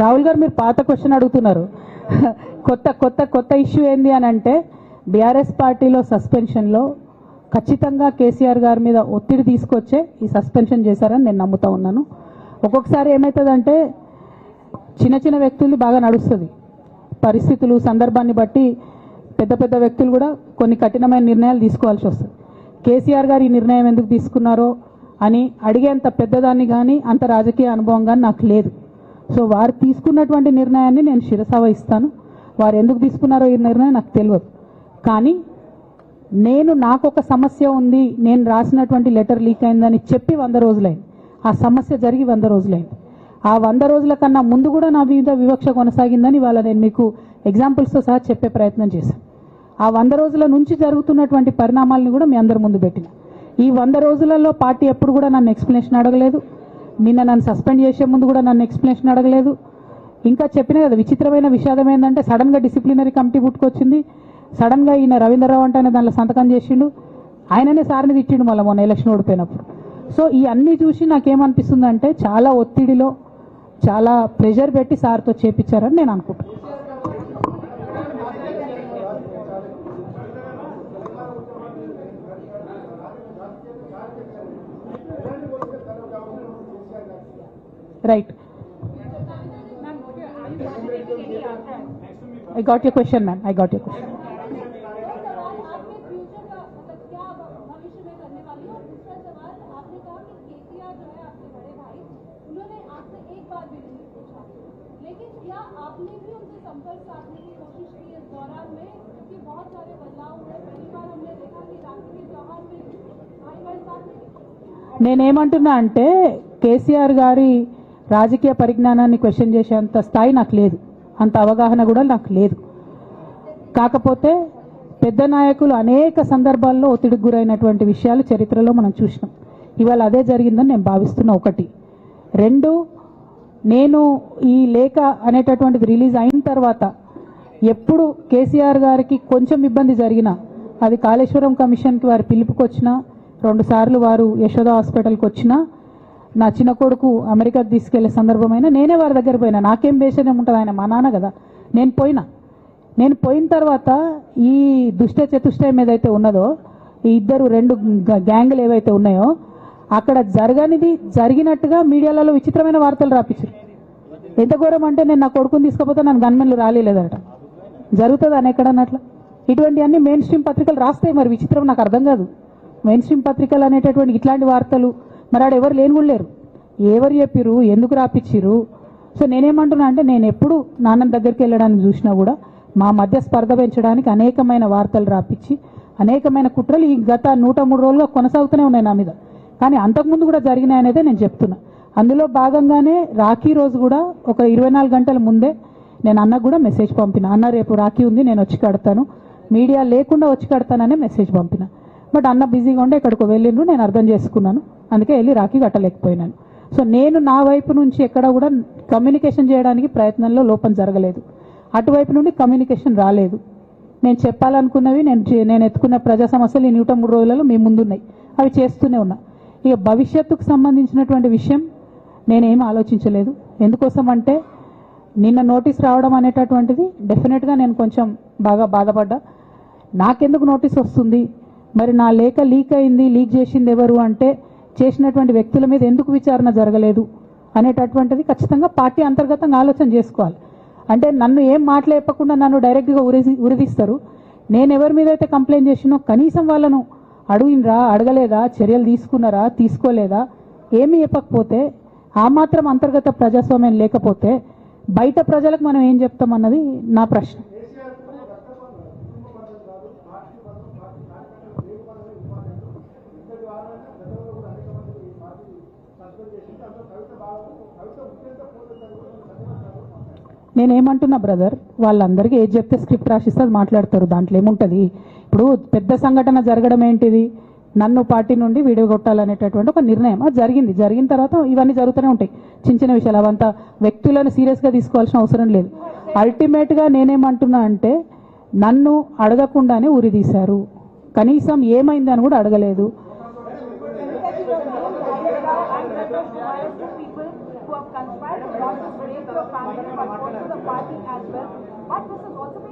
రాహుల్ గారు మీరు పాత క్వశ్చన్ అడుగుతున్నారు. కొత్త కొత్త కొత్త ఇష్యూ ఏంది అని అంటే బీఆర్ఎస్ పార్టీలో సస్పెన్షన్లో ఖచ్చితంగా కేసీఆర్ గారి మీద ఒత్తిడి తీసుకొచ్చే ఈ సస్పెన్షన్ చేశారని నేను నమ్ముతా ఉన్నాను. ఒక్కొక్కసారి ఏమవుతుందంటే చిన్న చిన్న వ్యక్తుల్ని బాగా నడుస్తుంది. పరిస్థితులు సందర్భాన్ని బట్టి పెద్ద పెద్ద వ్యక్తులు కూడా కొన్ని కఠినమైన నిర్ణయాలు తీసుకోవాల్సి వస్తుంది. కేసీఆర్ గారు ఈ నిర్ణయం ఎందుకు తీసుకున్నారో అని అడిగేంత పెద్దదాన్ని కానీ అంత రాజకీయ అనుభవం కానీ నాకు లేదు. సో వారు తీసుకున్నటువంటి నిర్ణయాన్ని నేను శిరసావ ఇస్తాను. వారు ఎందుకు తీసుకున్నారో ఈ నిర్ణయం నాకు తెలియదు. కానీ నేను నాకు ఒక సమస్య ఉంది నేను రాసినటువంటి లెటర్ లీక్ అయిందని చెప్పి వంద రోజులైంది. ఆ సమస్య జరిగి వంద రోజులైంది. ఆ వంద రోజుల కన్నా ముందు కూడా నా మీద వివక్ష కొనసాగిందని ఇవాళ నేను మీకు ఎగ్జాంపుల్స్తో సహా చెప్పే ప్రయత్నం చేశాను. ఆ వంద రోజుల నుంచి జరుగుతున్నటువంటి పరిణామాలను కూడా మీ అందరి ముందు పెట్టిన. ఈ వంద రోజులలో పార్టీ ఎప్పుడు కూడా నన్ను ఎక్స్ప్లెనేషన్ అడగలేదు. నిన్న నన్ను సస్పెండ్ చేసే ముందు కూడా నన్ను ఎక్స్ప్లెనేషన్ అడగలేదు. ఇంకా చెప్పిన కదా విచిత్రమైన విషాదం ఏంటంటే సడన్గా డిసిప్లినరీ కమిటీ పుట్టుకొచ్చింది. సడన్గా ఈయన రవీంద్రరావు అంటే ఆయన దానిలో సంతకం చేసిండు. ఆయననే సార్ని తిట్టిండు మళ్ళీ మొన్న ఎలక్షన్ ఓడిపోయినప్పుడు. సో ఈ అన్నీ చూసి నాకేమనిపిస్తుందంటే చాలా ఒత్తిడిలో చాలా ప్రెషర్ పెట్టి సార్తో చేపించారని నేను అనుకుంటున్నాను Right. I got your question, ma'am. I got your question. నేనేమంటున్నా అంటే కేసీఆర్ గారి రాజకీయ పరిజ్ఞానాన్ని క్వశ్చన్ చేసేంత స్థాయి నాకు లేదు. అంత అవగాహన కూడా నాకు లేదు. కాకపోతే పెద్ద నాయకులు అనేక సందర్భాల్లో ఒత్తిడికి గురైనటువంటి విషయాలు చరిత్రలో మనం చూసినాం. ఇవాళ అదే జరిగిందని నేను భావిస్తున్నా ఒకటి. రెండు నేను ఈ లేఖ అనేటటువంటిది రిలీజ్ అయిన తర్వాత ఎప్పుడు కేసీఆర్ గారికి కొంచెం ఇబ్బంది జరిగినా అది కాళేశ్వరం కమిషన్కి వారి పిలుపుకొచ్చినా రెండు సార్లు వారు యశోద హాస్పిటల్కి వచ్చినా నా చిన్న కొడుకు అమెరికా తీసుకెళ్ళే సందర్భమైనా నేనే వారి దగ్గర పోయినా. నాకేం బేషణం ఉంటుంది ఆయన మా నాన్న కదా. నేను పోయినా. నేను పోయిన తర్వాత ఈ దుష్ట చతుష్టయం ఏదైతే ఉన్నదో ఈ ఇద్దరు రెండు గ్యాంగులు ఏవైతే ఉన్నాయో అక్కడ జరగనిది జరిగినట్టుగా మీడియాలలో విచిత్రమైన వార్తలు రాపించారు ఎంత ఘోరం అంటే నేను నా కొడుకుని తీసుకపోతే నన్ను గన్మెన్లు రాలేదట జరుగుతుంది అని ఎక్కడన్నట్ల ఇటువంటి అన్ని మెయిన్ స్ట్రీమ్ పత్రికలు రాస్తాయి మరి. విచిత్రం నాకు అర్థం కాదు. మెయిన్ స్ట్రీమ్ పత్రికలు అనేటటువంటి ఇట్లాంటి వార్తలు మరి ఆడ ఎవరు లేని కూడా లేరు. ఎవరు చెప్పిర్రు? ఎందుకు రాపిచ్చిర్రు? సో నేనేమంటున్నా అంటే నేను ఎప్పుడు నాన్న దగ్గరికి వెళ్ళడానికి చూసినా కూడా మా మధ్య స్పర్ధ పెంచడానికి అనేకమైన వార్తలు రాపిచ్చి అనేకమైన కుట్రలు ఈ గత నూట మూడు రోజులుగా కొనసాగుతూనే ఉన్నాయి నా మీద. కానీ అంతకుముందు కూడా జరిగినాయనేదే నేను చెప్తున్నా. అందులో భాగంగానే రాఖీ రోజు కూడా ఒక ఇరవై నాలుగు గంటల ముందే నేను అన్న కూడా మెసేజ్ పంపిన. అన్న రేపు రాఖీ ఉంది నేను వచ్చి కడతాను. మీడియా లేకుండా వచ్చి కడతాననే మెసేజ్ పంపిన. బట్ అన్న బిజీగా ఉండే ఇక్కడికి వెళ్ళిండ్రు నేను అర్థం చేసుకున్నాను. అందుకే వెళ్ళి రాఖీ కట్టలేకపోయినాను. సో నేను నా వైపు నుంచి ఎక్కడ కూడా కమ్యూనికేషన్ చేయడానికి ప్రయత్నంలో లోపం జరగలేదు. అటువైపు నుండి కమ్యూనికేషన్ రాలేదు. నేను చెప్పాలనుకున్నవి నేను నేను ఎత్తుకున్న ప్రజా సమస్యలు ఈ నూట మూడు రోజులలో మీ ముందున్నాయి. అవి చేస్తూనే ఉన్నా. ఇక భవిష్యత్తుకు సంబంధించినటువంటి విషయం నేనేం ఆలోచించలేదు. ఎందుకోసం అంటే నిన్న నోటీస్ రావడం అనేటటువంటిది డెఫినెట్గా నేను కొంచెం బాగా బాధపడ్డా. నాకెందుకు నోటీస్ వస్తుంది? మరి నా లేఖ లీక్ అయింది లీక్ చేసింది ఎవరు అంటే చేసినటువంటి వ్యక్తుల మీద ఎందుకు విచారణ జరగలేదు అనేటటువంటిది ఖచ్చితంగా పార్టీ అంతర్గతంగా ఆలోచన చేసుకోవాలి. అంటే నన్ను ఏం మాట్లాడకుండా నన్ను డైరెక్ట్గా ఉరి ఉరిదిస్తారు. నేను ఎవరి మీద అయితే కంప్లైంట్ చేసినో కనీసం వాళ్ళను అడిగినరా అడగలేదా చర్యలు తీసుకున్నారా తీసుకోలేదా ఏమీ చెప్పకపోతే ఆ మాత్రం అంతర్గత ప్రజాస్వామ్యం లేకపోతే బయట ప్రజలకు మనం ఏం చెప్తామన్నది నా ప్రశ్న. నేనేమంటున్నా బ్రదర్ వాళ్ళందరికీ ఏది చెప్తే స్క్రిప్ట్ రాసిస్తే అది మాట్లాడతారు. దాంట్లో ఏముంటుంది? ఇప్పుడు పెద్ద సంఘటన జరగడం ఏంటిది? నన్ను పార్టీ నుండి వీడియో కొట్టాలనేటటువంటి ఒక నిర్ణయం. అది జరిగింది. జరిగిన తర్వాత ఇవన్నీ జరుగుతూనే ఉంటాయి. చిన్న చిన్న విషయాలు. అవంతా వ్యక్తులను సీరియస్గా తీసుకోవాల్సిన అవసరం లేదు. అల్టిమేట్గా నేనేమంటున్నా అంటే నన్ను అడగకుండానే ఉరి తీశారు. కనీసం ఏమైంది అని కూడా అడగలేదు. raised your family and it controls the party as well. But this is also